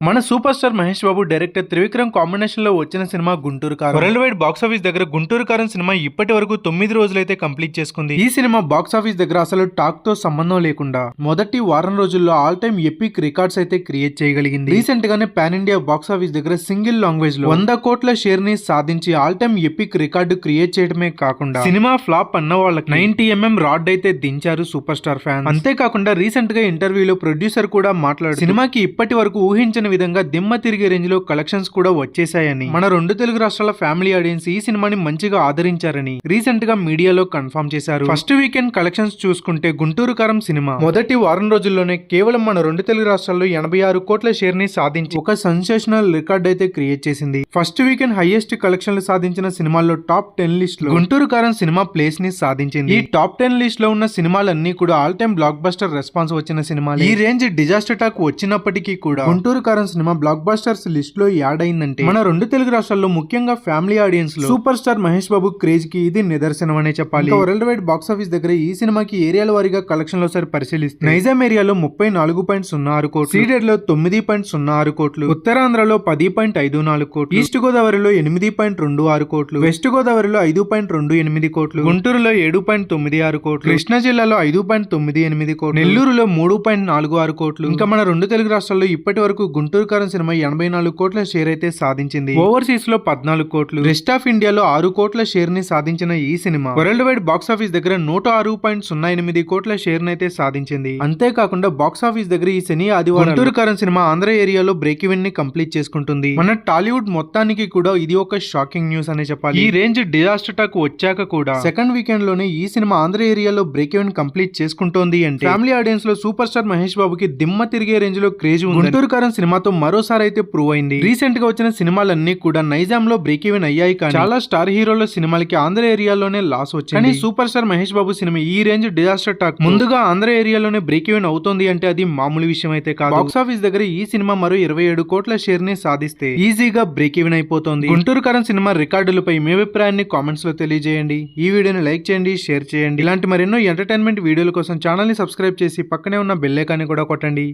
మన super star Mahesh Babu director Trivikram కాంబినేషన్లో వచ్చిన సినిమా గుంటూరు కారం. వరల్డ్ వైడ్ బాక్స్ ఆఫీస్ దగ్గర గుంటూరు కారం సినిమా ఇప్పటి వరకు తొమ్మిది రోజులైతే కంప్లీట్ చేసుకుంది. ఈ సినిమా బాక్స్ ఆఫీస్ దగ్గర అసలు టాక్తో సంబంధం లేకుండా మొదటి వారం రోజుల్లో ఆల్ టైమ్ ఎపిక్ రికార్డ్స్ అయితే క్రియేట్ చేయగలిగింది. రీసెంట్ గానే పాన్ ఇండియా బాక్స్ ఆఫీస్ దగ్గర సింగిల్ లాంగ్వేజ్లో వంద కోట్ల షేర్ని సాధించి all time epic record create చేయడమే కాకుండా సినిమా ఫ్లాప్ అన్న వాళ్ళకి నైన్టీ ఎంఎం రాడ్ అయితే దించారు సూపర్ స్టార్ ఫ్యాన్ అంతేకాకుండా రీసెంట్గా ఇంటర్వ్యూలో ప్రొడ్యూసర్ కూడా మాట్లాడు సినిమాకి ఇప్పటి వరకు ఊహించని విధంగా దిమ్మ తిరిగే రేంజ్లో కలెక్షన్స్ కూడా వచ్చేసాయని మన రెండు తెలుగు రాష్ట్రాల ఫ్యామిలీ ఆడియన్స్ ఈ సినిమాని మంచిగా ఆదరించారని రీసెంట్గా మీడియాలో కన్ఫర్మ్ చేశారు. ఫస్ట్ వీకెండ్ కలెక్షన్స్ చూసుకుంటే గుంటూరు కారం సినిమా. మొదటి వారం రోజుల్లోనే కేవలం మన రెండు తెలుగు రాష్ట్రాల్లో ఎనభై ఆరు కోట్ల షేర్ని సాధించి ఒక సెన్సేషనల్ రికార్డ్ అయితే క్రియేట్ చేసింది. ఫస్ట్ వీకెండ్ హైయెస్ట్ కలెక్షన్లు సాధించిన సినిమాల్లో టాప్ టెన్ లిస్ట్లో గుంటూరు కారం సినిమా ప్లేస్ని సాధించింది. ఈ టాప్ టెన్ లిస్ట్లో ఉన్న సినిమాలన్నీ కూడా all time blockbuster response వచ్చిన సినిమాలు. ఈ రేంజ్ డిజాస్టర్ టాక్ వచ్చినప్పటికీ కూడా గుంటూరు కారం సినిమా బ్లాక్ బాస్టర్స్ లిస్ట్లో యాడ్ అయిందంటే మన రెండు తెలుగు రాష్ట్రాల్లో ముఖ్యంగా ఫ్యామిలీ ఆడియన్స్లో సూపర్ స్టార్ మహేష్ బాబు క్రేజ్కి ఇది నిదర్శనం అనే చెప్పాలి వరల్డ్ వైడ్ బాక్స్ ఆఫీస్ దగ్గర ఈ సినిమాకి ఏరియాల వారీగా కలెక్షన్లో సరి పరిశీలిస్తే నైజాం ఏరియాలో ముప్పై నాలుగు పాయింట్ సున్నా ఆరు కోట్లు సీడెడ్లో తొమ్మిది పాయింట్ సున్నా ఆరు కోట్లు ఉత్తరాంధ్రలో పది పాయింట్ ఐదు నాలుగు కోట్లు ఈస్ట్ గోదావరిలో ఎనిమిది పాయింట్ రెండు ఆరు కోట్లు వెస్ట్ గోదావరిలో ఐదు పాయింట్ రెండు ఎనిమిది కోట్లు గుంటూరులో ఏడు పాయింట్ తొమ్మిది ఆరు కోట్లు కృష్ణా జిల్లాలో ఐదు పాయింట్ తొమ్మిది ఎనిమిది కోట్లు నెల్లూరులో మూడు పాయింట్ నాలుగు ఆరు కోట్లు. ఇంకా మన రెండు తెలుగు రాష్ట్రాల్లో ఇప్పటి వరకు గుంటూరు కారం సినిమా ఎనభై నాలుగు కోట్ల షేర్ అయితే సాధించింది. ఓవర్సీస్లో పద్నాలుగు కోట్లు. రెస్ట్ ఆఫ్ ఇండియాలో ఆరు కోట్ల షేర్ని సాధించిన ఈ సినిమా. వరల్డ్ వైడ్ బాక్స్ ఆఫీస్ దగ్గర నూట ఆరు పాయింట్ సున్నా ఎనిమిది కోట్ల షేర్ అయితే సాధించింది. అంతేకాకుండా బాక్స్ ఆఫీస్ దగ్గర ఈ శని ఆదివారం గుంటూరు కారం సినిమా ఆంధ్ర ఏరియాలో బ్రేక్ ఈవెన్ని కంప్లీట్ చేసుకుంటుంది. మన టాలీవుడ్ మొత్తానికి కూడా ఇది ఒక షాకింగ్ న్యూస్ అనే చెప్పాలి. ఈ రేంజ్ డిజాస్టర్ టాక్ వచ్చాక కూడా సెకండ్ వీకెండ్లోనే ఈ సినిమా ఆంధ్ర ఏరియాలో బ్రేక్ ఈవెన్ కంప్లీట్ చేసుకుంటోంది అంటే ఫ్యామిలీ ఆడియన్స్లో సూపర్ స్టార్ మహేష్ బాబుకి దిమ్మ తిరిగే రేంజ్లో క్రేజ్ ఉంది. గుంటూరు కారం సినిమాతో మరోసారి అయితే ప్రూవ్ అయింది. రీసెంట్గా వచ్చిన సినిమాలన్నీ కూడా నైజాం లో బ్రేక్ ఈవెన్ అయ్యాయి కానీ చాలా స్టార్ హీరోల సినిమాలకి ఆంధ్ర ఏరియాలోనే లాస్ వచ్చింది. కానీ సూపర్ స్టార్ మహేష్ బాబు సినిమా ఈ రేంజ్ డిజాస్టర్ టాక్ ముందుగా ఆంధ్ర ఏరియాలోనే బ్రేక్ ఈవెన్ అవుతుంది అంటే అది మామూలు విషయం అయితే కాదు. బాక్స్ ఆఫీస్ దగ్గర ఈ సినిమా మరో ఇరవై ఏడు కోట్ల షేర్ని సాధిస్తే ఈజీగా బ్రేక్ ఈవెన్ అయిపోతుంది. గుంటూరు కరం సినిమా రికార్డులపై మీ అభిప్రాయాన్ని కామెంట్స్లో తెలియజేయండి. ఈ వీడియోని లైక్ చేయండి షేర్ చేయండి. ఇలాంటి మరెన్నో ఎంటర్టైన్మెంట్ వీడియోల కోసం ఛానల్ని సబ్స్క్రైబ్ చేసి పక్కనే ఉన్న బెల్ ఐకాన్ని కూడా కొట్టండి.